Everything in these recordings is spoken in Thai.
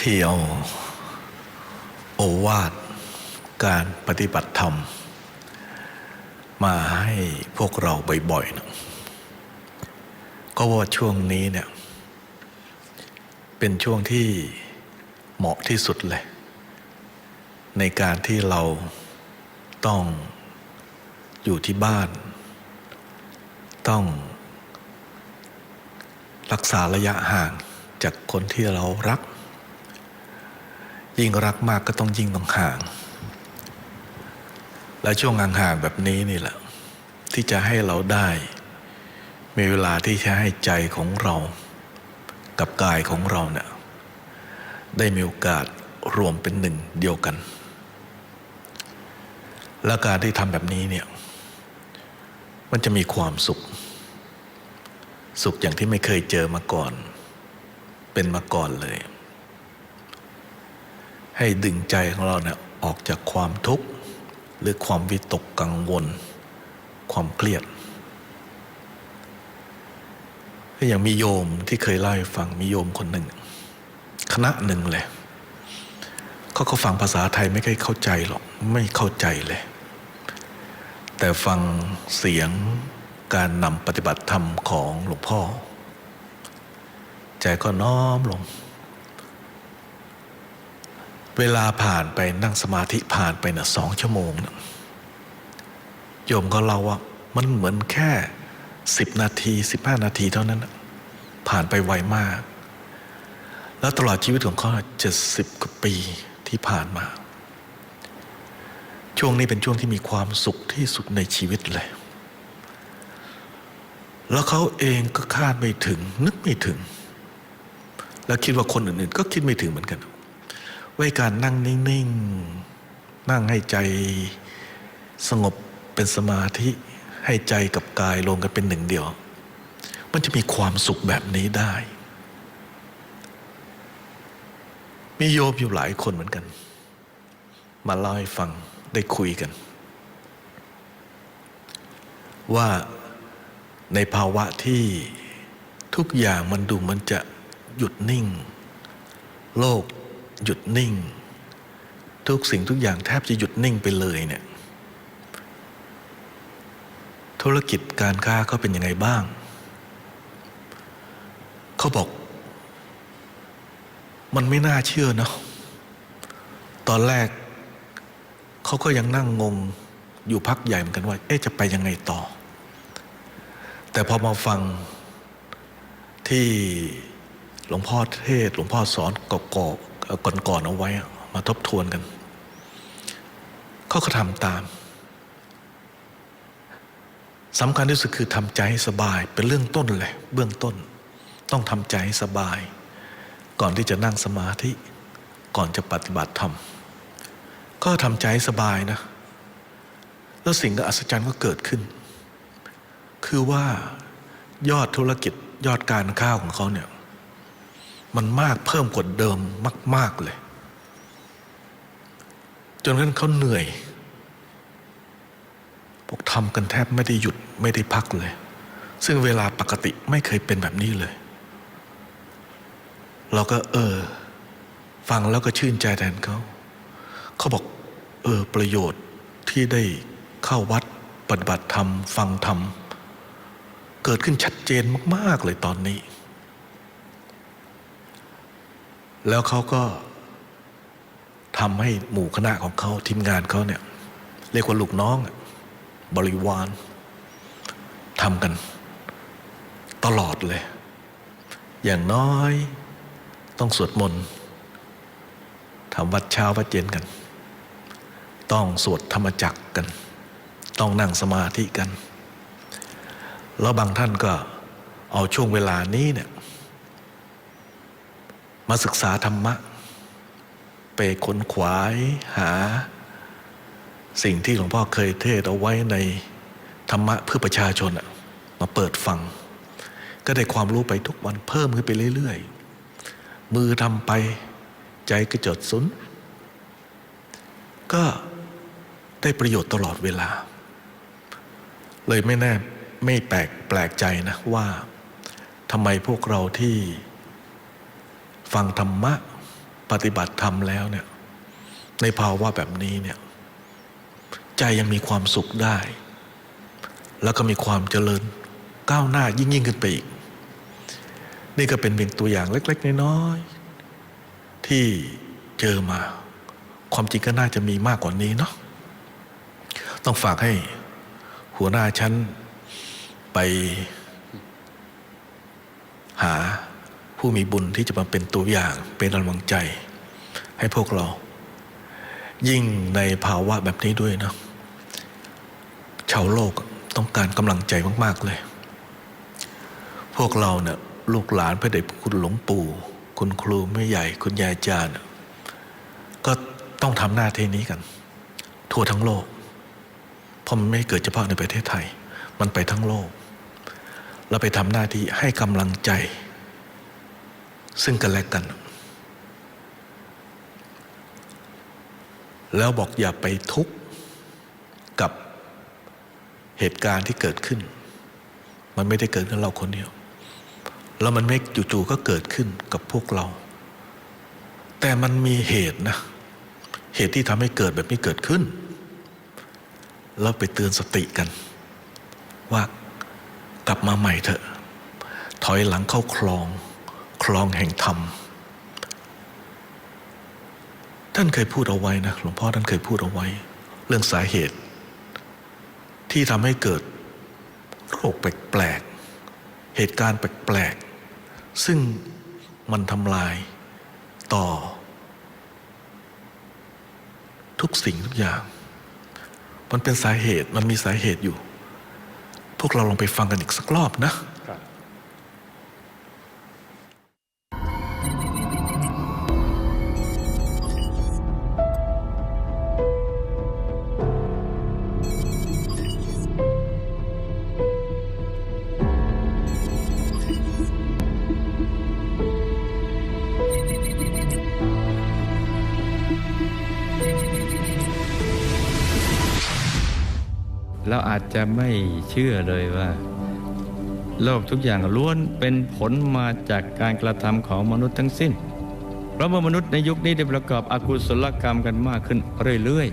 ที่เอาโอวาทการปฏิบัติธรรม มาให้พวกเราบ่อยๆนะก็ว่าช่วงนี้เนี่ย เป็นช่วงที่เหมาะที่สุดเลย ในการที่เราต้องอยู่ที่บ้าน ต้อง รักษาระยะห่างจากคนที่เรารัก ยิ่งรักมากก็ต้องยิ่งต้องห่าง และช่วงห่างๆแบบนี้นี่แหละ ที่จะให้เราได้ มีเวลาที่จะให้ใจของเรา กับกายของเราเนี่ยได้มีโอกาสรวมเป็นหนึ่งเดียวกัน และการที่ทำแบบนี้เนี่ย มันจะมีความสุข สุขอย่างที่ไม่เคยเจอมาก่อน เป็นมาก่อนเลย ให้ดึงใจของเราเนี่ยออกจากความทุกข์ หรือความวิตกกังวล ความเครียดอย่างมีโยมที่เคยเล่าให้ฟังมีโยมคนหนึ่ง คณะหนึ่งเลยเขาก็ฟังภาษาไทยไม่ค่อยเข้าใจหรอกไม่เข้าใจเลย แต่ฟังเสียงการนำปฏิบัติธรรมของหลวงพ่อ ใจก็น้อมลง เวลาผ่านไปนั่งสมาธิผ่านไปนะสองชั่วโมงนะโยมก็เล่าว่ามันเหมือนแค่สิบนาทีสิบห้านาทีเท่านั้นนะผ่านไปไวมาก แล้วตลอดชีวิตของเขาเจ็ดสิบกว่าปีที่ผ่านมา ช่วงนี้เป็นช่วงที่มีความสุขที่สุดในชีวิตเลย แล้วเขาเองก็คาดไม่ถึง นึกไม่ถึง แล้วคิดว่าคนอื่นๆ ก็คิดไม่ถึงเหมือนกัน ว่าการนั่งนิ่งๆ นั่งให้ใจสงบเป็นสมาธิให้ใจกับกายรวมกันเป็นหนึ่งเดียว มันจะมีความสุขแบบนี้ได้ มีโยมอยู่หลายคนเหมือนกัน มาเล่าให้ฟังได้คุยกัน ว่าในภาวะที่ทุกอย่างมันดูมันจะหยุดนิ่ง โลก หยุดนิ่ง ทุกสิ่งทุกอย่างแทบจะหยุดนิ่งไปเลยเนี่ย ธุรกิจการค้าเขาเป็นยังไงบ้าง เขาบอก มันไม่น่าเชื่อเนาะตอนแรกเขาก็ยังนั่งงงอยู่พักใหญ่เหมือนกันว่า เอ๊ะจะไปยังไงต่อ แต่พอมาฟังที่หลวงพ่อเทศ หลวงพ่อสอนกอก ก่อนๆเอาไว้ มาทบทวนกัน เขาก็ทำตามสำคัญที่สุดคือทำใจให้สบายเป็นเรื่องต้นเลย เบื้องต้น ต้องทำใจให้สบาย ก่อนที่จะนั่งสมาธิ ก่อนจะปฏิบัติธรรมก็ทำใจให้สบายนะ แล้วสิ่งอัศจรรย์ก็เกิดขึ้น คือว่ายอดธุรกิจยอดการค้าวของเขาเนี่ย มันมากเพิ่มกว่าเดิมมาก ๆเลย จนกระทั่งเขาเหนื่อยพวกทำกันแทบไม่ได้หยุดไม่ได้พักเลย ซึ่งเวลาปกติไม่เคยเป็นแบบนี้เลย เราก็เออ ฟังแล้วก็ชื่นใจแทนเขา เขาบอก เออ ประโยชน์ที่ได้เข้าวัดปฏิบัติธรรม ฟังธรรม เกิดขึ้นชัดเจนมาก ๆ เลยตอนนี้ แล้วเขาก็ทำให้หมู่คณะของเขาทีมงานเขาเนี่ยเรียกว่าลูกน้อง บริวารทำกัน ตลอดเลย อย่างน้อยต้องสวดมนต์ทำวัดเช้าวัดเย็นกัน ต้องสวดธรรมจักรกัน ต้องนั่งสมาธิกัน แล้วบางท่านก็เอาช่วงเวลานี้เนี่ย มาศึกษาธรรมะ ไปค้นขวายหา สิ่งที่หลวงพ่อเคยเทศเอาไว้ในธรรมะเพื่อประชาชนอะมาเปิดฟัง ก็ได้ความรู้ไปทุกวันเพิ่มขึ้นไปเรื่อยๆ มือทำไปใจก็จดสุนก็ได้ประโยชน์ตลอดเวลา เลยไม่แน่ไม่แปลกแปลกใจนะว่าทำไมพวกเราที่ ฟังธรรมะ ปฏิบัติธรรมแล้วเนี่ย ในภาวะแบบนี้เนี่ย ใจยังมีความสุขได้ แล้วก็มีความเจริญก้าวหน้ายิ่งยิ่งขึ้นไปอีก นี่ก็เป็นเพียงตัวอย่างเล็ก ๆ น้อยๆที่เจอมา ความจริงก็น่าจะมีมากกว่านี้เนาะต้องฝากให้หัวหน้าชั้นไปหา ผู้มีบุญที่จะมาเป็นตัวอย่างเป็นกำลังใจ ให้พวกเรา ยิ่งในภาวะแบบนี้ด้วยนะชาวโลกต้องการกำลังใจมาก ๆ เลย พวกเราเนี่ยลูกหลานพระเดชพระคุณหลวงปู่ คุณครูแม่ใหญ่ คุณยายจารย์น่ะก็ต้องทำหน้าที่นี้กัน ทั่วทั้งโลก เพราะมันไม่เกิดเฉพาะในประเทศไทย มันไปทั้งโลก เราไปทำหน้าที่ให้กำลังใจ ซึ่งกันและกัน แล้วบอกอย่าไปทุกข์กับเหตุการณ์ที่เกิดขึ้น มันไม่ได้เกิดกับเราคนเดียว แล้วมันไม่จู่ๆก็เกิดขึ้นกับพวกเรา แต่มันมีเหตุนะ เหตุที่ทำให้เกิดแบบนี้เกิดขึ้น เราไปเตือนสติกัน ว่ากลับมาใหม่เถอะ ถอยหลังเข้าคลอง คลองแห่งธรรม ท่านเคยพูดเอาไว้นะหลวงพ่อท่านเคยพูดเอาไว้ เรื่องสาเหตุ ที่ทำให้เกิดโรคแปลกๆเหตุการณ์แปลกๆซึ่งมันทำลายต่อ ทุกสิ่งทุกอย่าง มันเป็นสาเหตุมันมีสาเหตุอยู่ พวกเราลองไปฟังกันอีกสักรอบนะ อาจจะไม่เชื่อเลยว่า โลกทุกอย่างล้วนเป็นผลมาจากการกระทำของมนุษย์ทั้งสิ้น เพราะว่ามนุษย์ในยุคนี้ได้ประกอบอกุศลกรรมกันมากขึ้นเรื่อย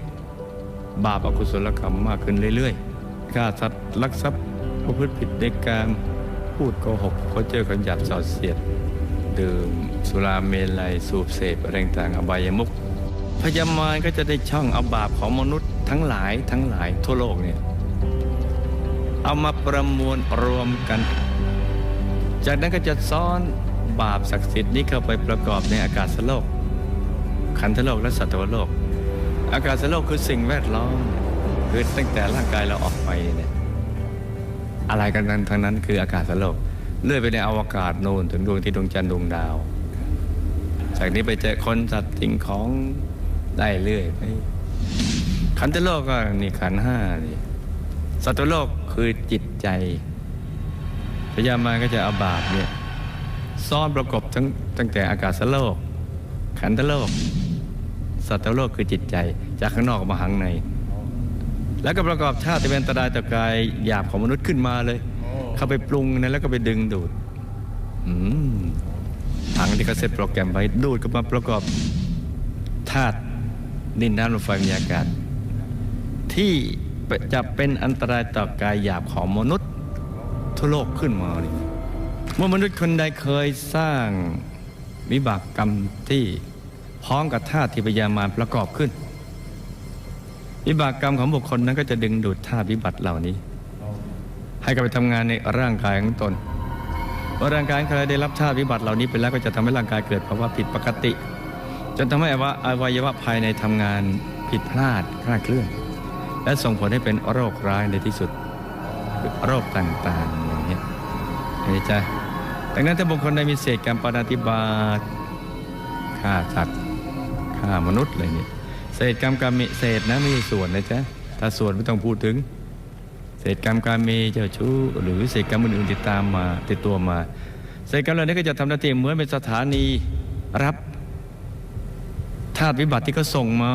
ๆ บาปอกุศลกรรมมากขึ้นเรื่อยๆฆ่าสัตว์ลักทรัพย์ประพฤติผิดในกามพูดโกหกเขาเจอกันหยาบสอดเสียดดื่มสุราเมลัยสูบเสพอะไรต่างๆอบายมุขพยามารก็จะได้ช่องเอาบาปของมนุษย์ทั้งหลายทั้งหลายทั่วโลกเนี่ย เอามาประมวลรวมกัน จากนั้นก็จะซ้อนบาปศักดิ์สิทธิ์นี้เข้าไปประกอบในอากาศโลก ขันธโลกและสัตวโลก อากาศโลกคือสิ่งแวดล้อมคือตั้งแต่ร่างกายเราออกไปเนี่ยอะไรกันนั้นทั้งนั้นคืออากาศโลกเลื่อยไปในอวกาศโน่นถึงดวงที่ดวงจันทร์ดวงดาว จากนี้ไปเจอคนสัตว์สิ่งของได้เรื่อยไปขันธโลกก็นี่ขันธ์ห้านี่สัตว์โลก คือจิตใจพยามารก็จะเอาบาปเนี่ยซ่อนประกบทั้งตั้งแต่อากาศโลก ขันธโลก สัตวโลกคือจิตใจ จากข้างนอกมาข้างใน แล้วก็ประกอบชาติเป็นอันตรายต่อกายหยาบของมนุษย์ขึ้นมาเลย เข้าไปปรุงนะแล้วก็ไปดึงดูดถังที่เขาเซตโปรแกรมไว้ดูดก็มาประกอบธาตุดินน้ำลมไฟมีอากาศ ที่ จะเป็นอันตรายต่อกายหยาบของมนุษย์ทั่วโลกขึ้นมานี่เมื่อมนุษย์คนใดเคยสร้างวิบากกรรมที่พร้อมกับธาตุที่พยามารประกอบขึ้น วิบากกรรมของบุคคลนั้นก็จะดึงดูดธาตุวิบัติเหล่านี้ ให้กลับไปทำงานในร่างกายของตนเมื่อร่างกายใครได้รับธาตุวิบัติเหล่านี้ไปแล้วก็จะทำให้ร่างกายเกิดภาวะผิดปกติ จนทำให้อวัยอวัยวะภายในทำงานผิดพลาดคลาดเคลื่อน และส่งผลให้เป็นโรคร้ายในที่สุด โรคต่างๆอย่างนี้ยเห็นใจดังนั้นถ้าบุคคลใดมีเศษกรรมปานติบาตฆ่าสัตว์ฆ่ามนุษย์อะไรเนี่ยเศษกรรมกรรมเศษนะไม่ใช่ส่วนนะจ๊ะถ้าส่วนไม่ต้องพูดถึง เศษกรรมการเมเจ้าชู้หรือเศษกรรมอื่นๆติดตามมาติดตัวมา เศษกรรมเหล่านี้ก็จะทำหน้าที่เหมือนเป็นสถานีรับธาตุวิบัติที่เขาส่งมา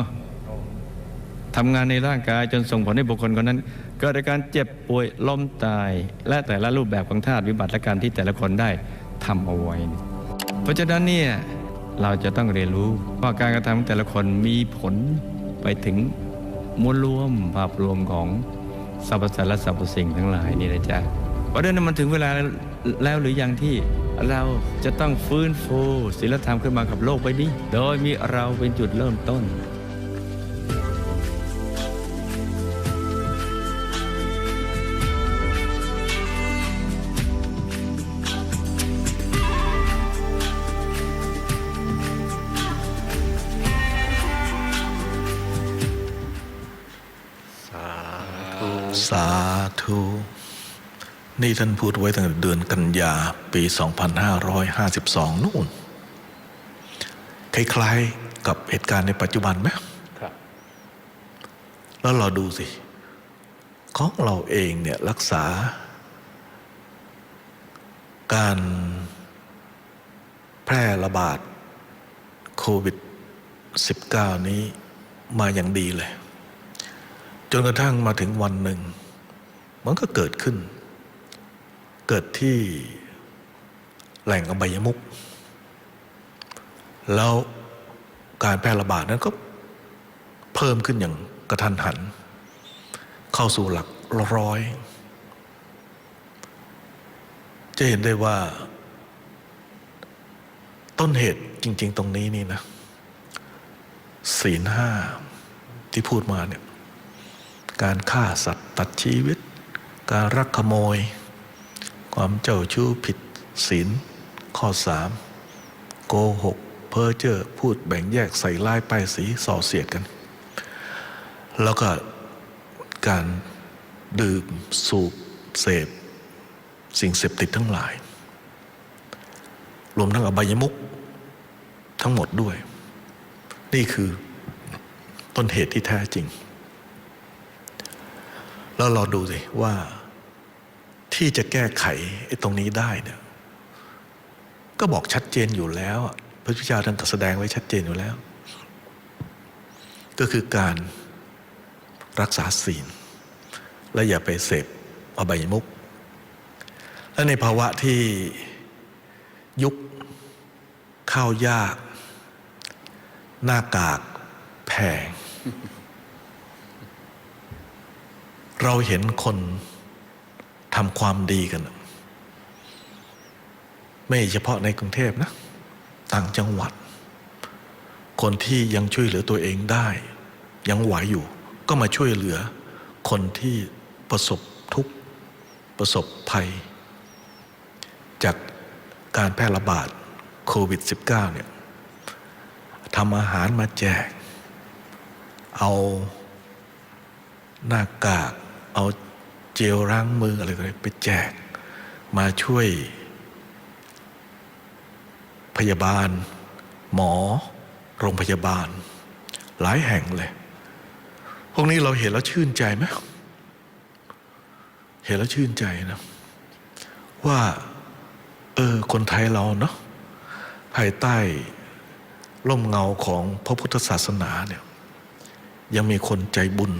ทำงานในร่างกายจนส่งผลให้บุคคลคนนั้น เกิดอาการเจ็บป่วยล้มตาย และแต่ละรูปแบบของธาตุวิบัติและการที่แต่ละคนได้ทำเอาไว้ เพราะฉะนั้นเนี่ยเราจะต้องเรียนรู้ว่าการกระทำของแต่ละคนมีผลไปถึงมวลรวมภาพรวมของสรรพสัตว์และสรรพสิ่งทั้งหลายนี่นะจ๊ะเพราะฉะนั้นมันถึงเวลาแล้วหรือยังที่เราจะต้องฟื้นฟูศีลธรรมขึ้นมากับโลกใบนี้ โดยมีเราเป็นจุดเริ่มต้น นี่ท่านพูดไว้ตั้งแต่เดือนกันยาปี 2552 นู่น คล้ายๆกับเหตุการณ์ในปัจจุบันไหมครับ แล้วเราดูสิ ของเราเองเนี่ยรักษา การแพร่ระบาดโควิด -19 นี้มาอย่างดีเลย จนกระทั่งมาถึงวันหนึ่ง มันก็เกิดขึ้น เกิดที่แหล่งอบายมุกแล้วการแพร่ระบาดนั้นก็เพิ่มขึ้นอย่างกระทันหัน เข้าสู่หลักร้อย จะเห็นได้ว่า ต้นเหตุจริง ๆ ตรงนี้นี่นะ ศีลห้าที่พูดมาเนี่ย การฆ่าสัตว์ตัดชีวิต การรักขโมย ความเจ้าชู้ผิดศีลข้อสามโกหก เพ้อเจ้อพูดแบ่งแยกใส่ร้ายป้ายสีส่อเสียดกัน แล้วก็การดื่มสูบเสพ สิ่งเสพติดทั้งหลาย รวมทั้งอบายมุกทั้งหมดด้วย นี่คือต้นเหตุที่แท้จริง แล้วเราดูสิว่า ที่จะแก้ไขไอ้ตรงนี้ได้เนี่ยก็บอกชัดเจนอยู่แล้ว พระพุทธเจ้าท่านก็แสดงไว้ชัดเจนอยู่แล้ว ก็คือการรักษาศีล และอย่าไปเสพอบายมุก และในภาวะที่ยุคข้าวยาก หน้ากากแพง เราเห็นคน ทำความดีกัน ไม่เฉพาะในกรุงเทพนะ ต่างจังหวัด คนที่ยังช่วยเหลือตัวเองได้ ยังไหวอยู่ ก็มาช่วยเหลือ คนที่ประสบทุกข์ประสบภัย จากการแพร่ระบาดโควิด -19 เนี่ยทำอาหารมาแจก เอาหน้ากาก เอา เจลล้างมืออะไรก็ได้ไปแจก มาช่วย พยาบาล หมอ โรงพยาบาล หลายแห่งเลย พวกนี้เราเห็นแล้วชื่นใจไหมเห็นแล้วชื่นใจนะ ว่า เออ คนไทยเราเนาะภายใต้ร่มเงาของพระพุทธศาสนาเนี่ยยังมีคนใจบุญ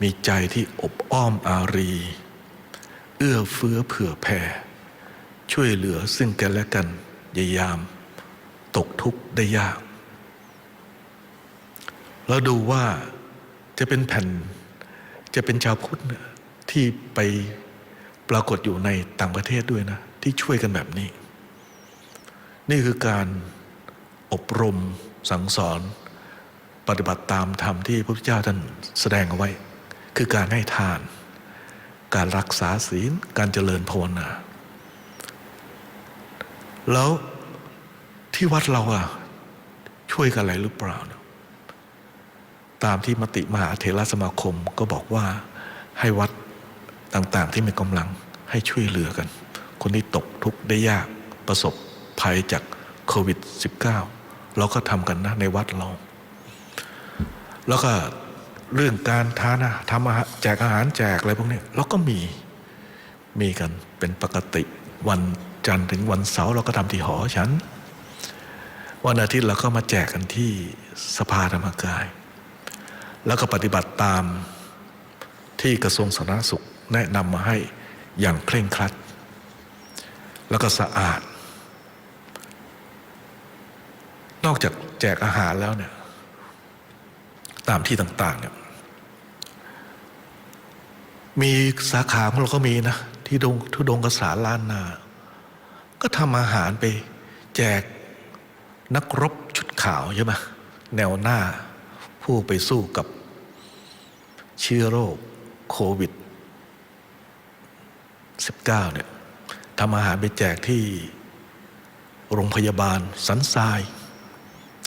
มีใจที่อบอ้อมอารี เอื้อเฟื้อเผื่อแผ่ ช่วยเหลือซึ่งกันและกันยายาม ตกทุกข์ได้ยาก แล้วดูว่าจะเป็นแผ่นจะเป็นชาวพุทธเนี่ยที่ไปปรากฏอยู่ในต่างประเทศด้วยนะ ที่ช่วยกันแบบนี้ นี่คือการอบรมสั่งสอน ปฏิบัติตามธรรมที่พระพุทธเจ้าท่านแสดงเอาไว้ คือการให้ทาน การรักษาศีล การเจริญภาวนา แล้วที่วัดเราอะช่วยกันอะไรหรือเปล่าเนี่ยตามที่มติมหาเถรสมาคมก็บอกว่าให้วัดต่างๆที่มีกำลังให้ช่วยเหลือกัน คนที่ตกทุกข์ได้ยากประสบภัยจากโควิด -19 เราก็ทำกันนะในวัดเรา แล้วก็ เรื่องการทานทำอาหารแจกอาหารแจกอะไรพวกนี้เราก็มีมีกันเป็นปกติวันจันทร์ถึงวันเสาร์เราก็ทำที่หอฉัน วันอาทิตย์เราก็มาแจกกันที่สภาธรรมกาย แล้วก็ปฏิบัติตามที่กระทรวงสาธารณสุขแนะนำมาให้อย่างเคร่งครัด แล้วก็สะอาด นอกจากแจกอาหารแล้วเนี่ยตามที่ต่างๆเนี่ย มีสาขาของเราก็มีนะ ที่ดงทุดงกษาล้านนา ก็ทำอาหารไป แจกนักรบชุดขาวใช่ไหมแนวหน้าผู้ไปสู้กับเชื้อโรคโควิด 19 เนี่ยทำอาหารไปแจกที่โรงพยาบาลสันทราย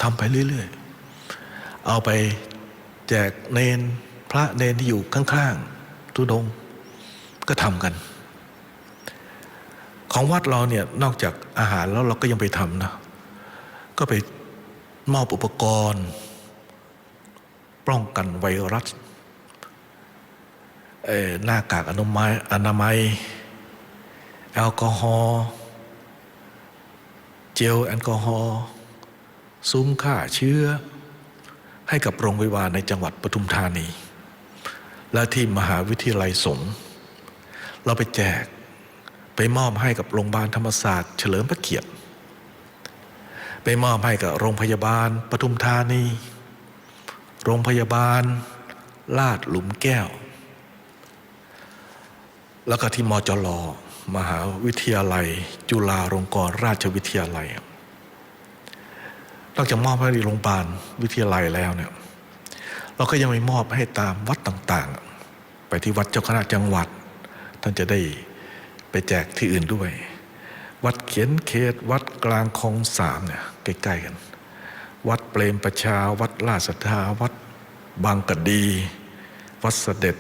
ทำไปเรื่อย ๆ เอาไปแจกเนนพระเนนที่อยู่ข้าง ๆ ทุดงก็ทำกัน ของวัดเราเนี่ยนอกจากอาหารแล้วเราก็ยังไปทำนะ ก็ไปมอบอุปกรณ์ ป้องกันไวรัสหน้ากากอนามัยอนามัย แอลกอฮอล์เจลแอลกอฮอล์ซุ้มฆ่าเชื้อ ให้กับโรงพยาบาลในจังหวัดปทุมธานี และที่มหาวิทยาลัยสงฆ์เราไปแจกไปมอบให้กับโรงพยาบาลธรรมศาสตร์ เฉลิมพระเกียรติ ไปมอบให้กับโรงพยาบาลปทุมธานี โรงพยาบาล ลาดหลุมแก้ว แล้วก็ที่มจรมหาวิทยาลัย จุฬาลงกรณราชวิทยาลัยนอกจากมอบให้โรงพยาบาลวิทยาลัยแล้วเนี่ยเราก็ยังไปมอบให้ตามวัดต่าง ๆ ที่วัดเจ้าคณะจังหวัด ท่านจะได้ไปแจกที่อื่นด้วย วัดเขียนเขตวัดกลางคลองสามเนี่ยใกล้ๆกัน วัดเปรมประชา วัดลาศรัทธาวัดบางกะดี วัดเสด็จ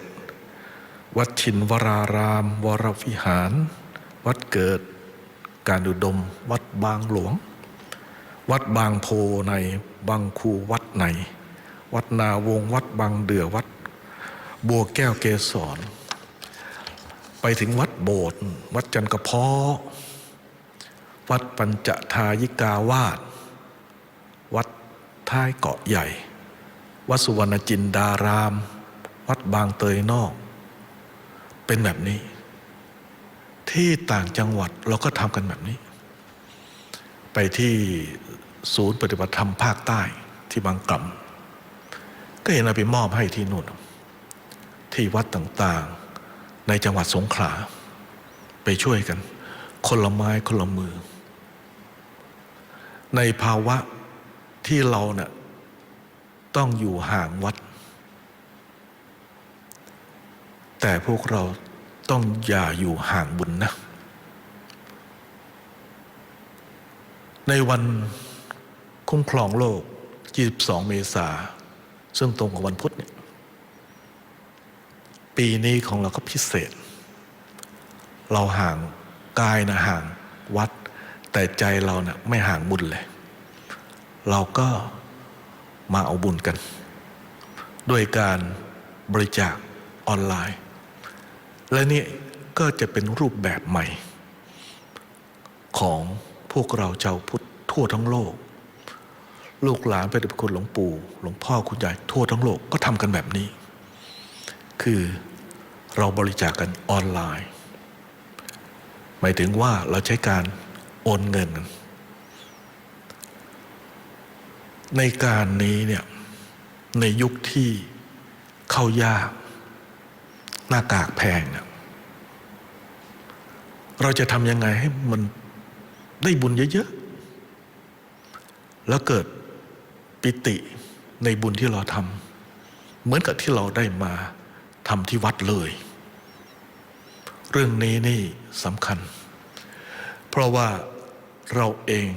วัดชินวราราม วรวิหาร วัดเกิดการอุดม วัดบางหลวง วัดบางโพในบางคูวัดใน วัดนาวง วัดบางเดือวัด บัวแก้วเกสร ไปถึงวัดโบสถ์วัดจันกระเพาะวัดปัญจทายิกาวาสวัดท้ายเกาะใหญ่ วัดสุวรรณจินดาราม วัดบางเตยนอก เป็นแบบนี้ ที่ต่างจังหวัดเราก็ทำกันแบบนี้ ไปที่ศูนย์ปฏิบัติธรรมภาคใต้ที่บางกล่ำก็เห็นเอาไปมอบให้ที่นู่น ที่วัดต่างๆ ในจังหวัดสงขลา ไปช่วยกัน คนละไม้คนละมือ ในภาวะที่เราเนะ่ยต้องอยู่ห่างวัด แต่พวกเราต้องอย่าอยู่ห่างบุญนะ ในวันคุ้มครองโลก 22 เมษา ซึ่งตรงกับวันพุธเนี่ย ปีนี้ของเราก็พิเศษ เราห่างกายนะห่างวัด แต่ใจเราเนะ่ะไม่ห่างบุญเลย เราก็มาเอาบุญกัน ด้วยการบริจาคออนไลน์ และนี่ก็จะเป็นรูปแบบใหม่ ของพวกเราชาวพุทธทั่วทั้งโลก ลูกหลานเป็นคนหลวงปู่ หลวงพ่อคุณยายทั่วทั้งโลกก็ทำกันแบบนี้ คือเราบริจาคกันออนไลน์ หมายถึงว่าเราใช้การโอนเงิน ในการนี้เนี่ยในยุคที่เข้ายาก หน้ากากแพงเนี่ยเราจะทำยังไงให้มันได้บุญเยอะๆ แล้วเกิดปิติในบุญที่เราทำเหมือนกับที่เราได้มา ทำที่วัดเลย เรื่องนี้นี่สำคัญ เพราะว่าเราเอง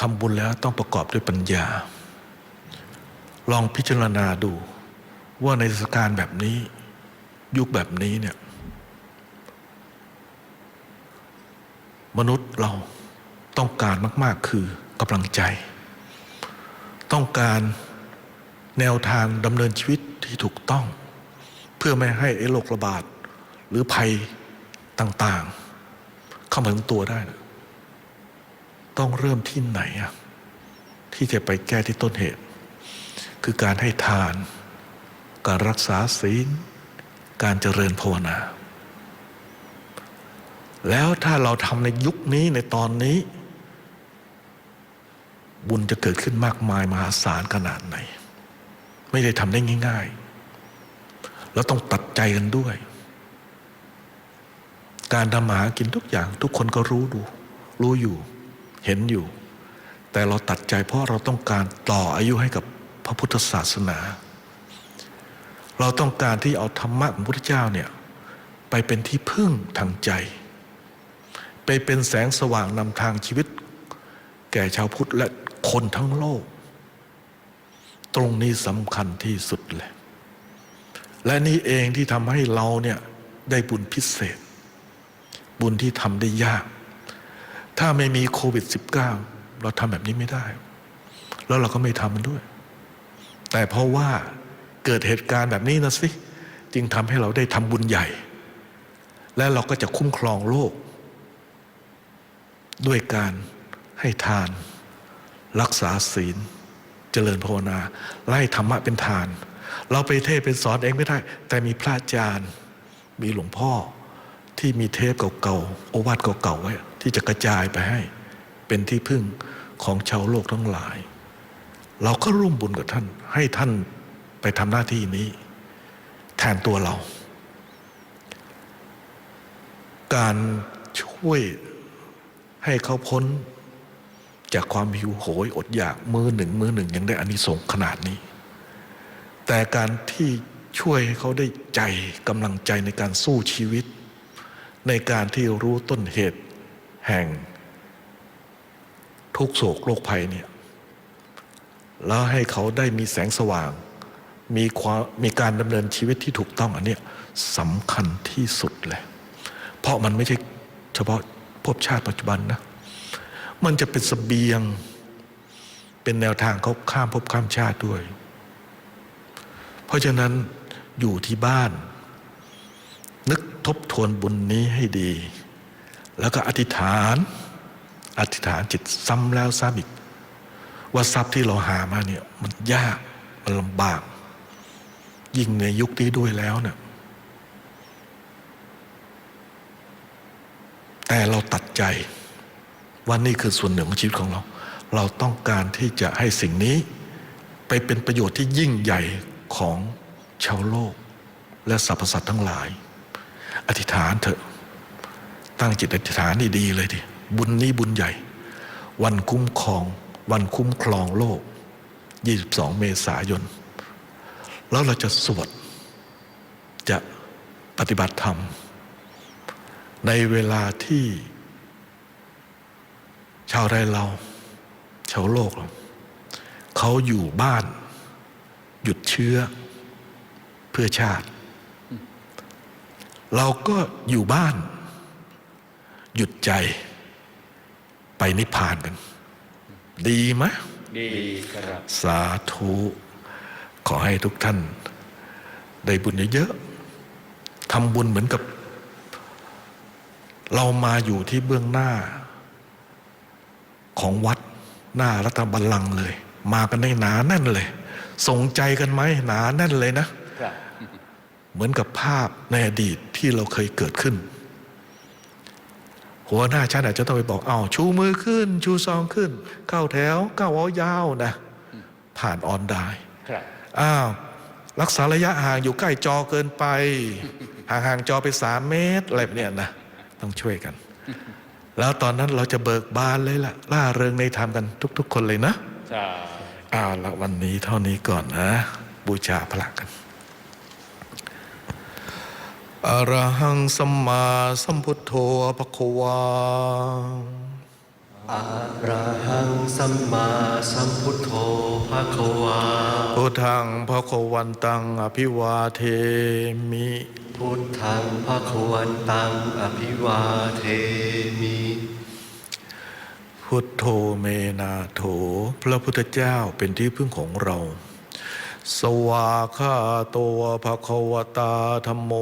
ทำบุญแล้วต้องประกอบด้วยปัญญา ลองพิจารณาดูว่าในเทศกาลแบบนี้ ยุคแบบนี้เนี่ย มนุษย์เราต้องการมาก ๆคือกำลังใจ ต้องการ แนวทางดำเนินชีวิตที่ถูกต้อง เพื่อไม่ให้ไอ้โรคระบาด หรือภัยต่างๆ เข้ามาถึงตัวได้นะต้องเริ่มที่ไหนอะที่จะไปแก้ที่ต้นเหตุ คือการให้ทาน การรักษาศีล การเจริญภาวนา แล้วถ้าเราทำในยุคนี้ในตอนนี้ บุญจะเกิดขึ้นมากมายมหาศาลขนาดไหน ไม่ได้ทำได้ง่าย ๆ แล้วต้องตัดใจกันด้วย การทำมหากินทุกอย่าง ทุกคนก็รู้ดู รู้อยู่ เห็นอยู่ แต่เราตัดใจเพราะเราต้องการต่ออายุให้กับพระพุทธศาสนา เราต้องการที่เอาธรรมะของพระพุทธเจ้าเนี่ยไปเป็นที่พึ่งทางใจ ไปเป็นแสงสว่างนำทางชีวิต แก่ชาวพุทธและคนทั้งโลก ตรงนี้สำคัญที่สุดเลย และนี่เองที่ทำให้เราเนี่ยได้บุญพิเศษ บุญที่ทำได้ยาก ถ้าไม่มีโควิด -19 เราทำแบบนี้ไม่ได้ แล้วเราก็ไม่ทำมันด้วย แต่เพราะว่าเกิดเหตุการณ์แบบนี้นะสิ จึงทำให้เราได้ทำบุญใหญ่ และเราก็จะคุ้มครองโลก ด้วยการให้ทาน รักษาศีล เจริญภาวนา ไล่ธรรมะเป็นทาน เราไปเทศเป็นสอนเองไม่ได้ แต่มีพระอาจารย์ มีหลวงพ่อที่มีเทปเก่าๆโอวาทเก่าๆไว้ที่จะกระจายไปให้ เป็นที่พึ่งของชาวโลกทั้งหลาย เราก็ร่วมบุญกับท่าน ให้ท่านไปทำหน้าที่นี้ แทนตัวเรา การช่วยให้เขาพ้น จากความหิวโหยอดอยากมือหนึ่งมือหนึ่งยังได้อานิสงส์ขนาดนี้ แต่การที่ช่วยให้เขาได้ใจกำลังใจในการสู้ชีวิต ในการที่รู้ต้นเหตุแห่ง ทุกโศกโรคภัยเนี่ยแล้วให้เขาได้มีแสงสว่าง มีความมีการดำเนินชีวิตที่ถูกต้องอันเนี้ยสำคัญที่สุดเลย เพราะมันไม่ใช่เฉพาะภพชาติปัจจุบันนะ มันจะเป็นสเสบียง เป็นแนวทางเขาข้ามภพข้ามชาติด้วย เพราะฉะนั้นอยู่ที่บ้าน นึกทบทวนบุญนี้ให้ดี แล้วก็อธิษฐาน อธิษฐานจิตซ้ำแล้วซ้ำอีก ว่าทรัพย์ที่เราหามาเนี่ยมันยากมันลำบาก ยิ่งในยุคนี้ด้วยแล้วเนี่ยแต่เราตัดใจ ว่านี่คือส่วนหนึ่งของชีวิตของเรา เราต้องการที่จะให้สิ่งนี้ ไปเป็นประโยชน์ที่ยิ่งใหญ่ของชาวโลก และสรรพสัตว์ทั้งหลาย อธิษฐานเถอะ ตั้งจิตอธิษฐานดีๆเลยดิบุญนี้บุญใหญ่ วันคุ้มครอง วันคุ้มครองโลก 22 เมษายน แล้วเราจะสวดจะปฏิบัติธรรม ในเวลาที่ ชาวไร่เรา ชาวโลกเราเขาอยู่บ้าน หยุดเชื้อ เพื่อชาติ เราก็อยู่บ้าน หยุดใจไปนิพพานกัน ดีไหมดีครับ สาธุขอให้ทุกท่าน ได้บุญเยอะๆทำบุญเหมือนกับ เรามาอยู่ที่เบื้องหน้า ของวัดหน้ารัตนบัลลังก์เลย มากันได้หนาแน่นเลยส่งใจกันไหมหนาแน่นเลยนะครับเหมือนกับภาพในอดีตที่เราเคยเกิดขึ้น หัวหน้าชั้นอาจจะต้องไปบอกเอาชูมือขึ้น ชูซองขึ้น เข้าแถวก้าวเอายาวนะ ผ่านออนไลน์ครับอ้าวรักษาระยะห่างอยู่ใกล้จอเกินไป ห่างๆจอไปสามเมตรอะไรแบบเนี้ยนะ ต้องช่วยกัน แล้วตอนนั้นเราจะเบิกบานเลยล่ะล่าเริงในธรรมกันทุก ๆ คนเลยนะใช่อ้าวละวันนี้เท่านี้ก่อนนะ บูชาพระกันอรหังสัมมาสัมพุทโธภควา อะระหังสัมมาสัมพุทโธภะคะวา พุทธังภควันตังอภิวาเทมิ พุทธังภะคะวันตังอภิวาเทมิ พุทโธเมนาโถ พระพุทธเจ้าเป็นที่พึ่งของเรา สวาคาโตภควตาธรรมโม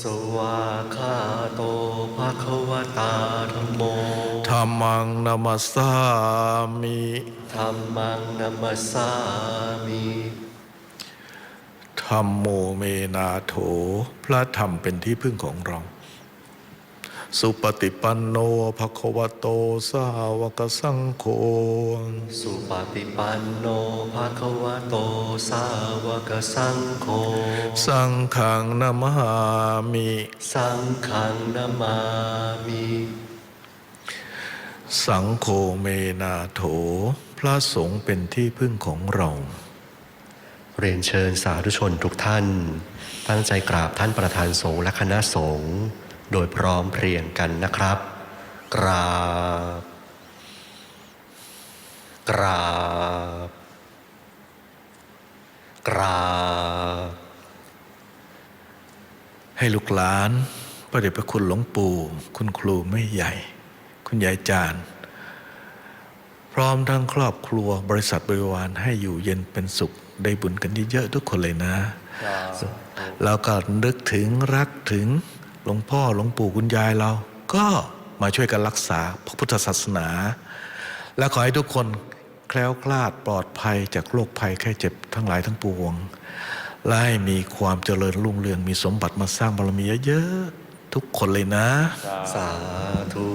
สวาคาโตภะคะวตาธัมโมธรรมังนามัสสามิธัมมังนัมมัสสามิธรรมโมเมนาโถ พระธรรมเป็นที่พึ่งของเรา สุปฏิปันโนภควโตสาวกสังโฆ สุปฏิปันโนภะคะวะโตสาวกสังโฆ สังฆังนามามิ สังฆังนามามิสังโฆเมนาโถ พระสงฆ์เป็นที่พึ่งของเรา เรียนเชิญสาธุชนทุกท่าน ตั้งใจกราบท่านประธานสงฆ์และคณะสงฆ์ โดยพร้อมเพรียงกันนะครับ กราบ กราบ กราบ ให้ลูกหลานพระเดชพระคุณหลวงปู่ คุณครูไม่ใหญ่ คุณยายจานพร้อมทั้งครอบครัวบริษัทบริวารให้อยู่เย็นเป็นสุข ได้บุญกันเยอะๆทุกคนเลยนะ แล้วก็นึกถึงรักถึง หลวงพ่อหลวงปู่คุณยายเรา ก็มาช่วยกันรักษาพระพุทธศาสนา และขอให้ทุกคนแคล้วคลาดปลอดภัยจากโรคภัยแค่เจ็บทั้งหลายทั้งปวง และให้มีความเจริญรุ่งเรืองมีสมบัติมาสร้างบารมีเยอะๆทุกคนเลยนะ สาธุ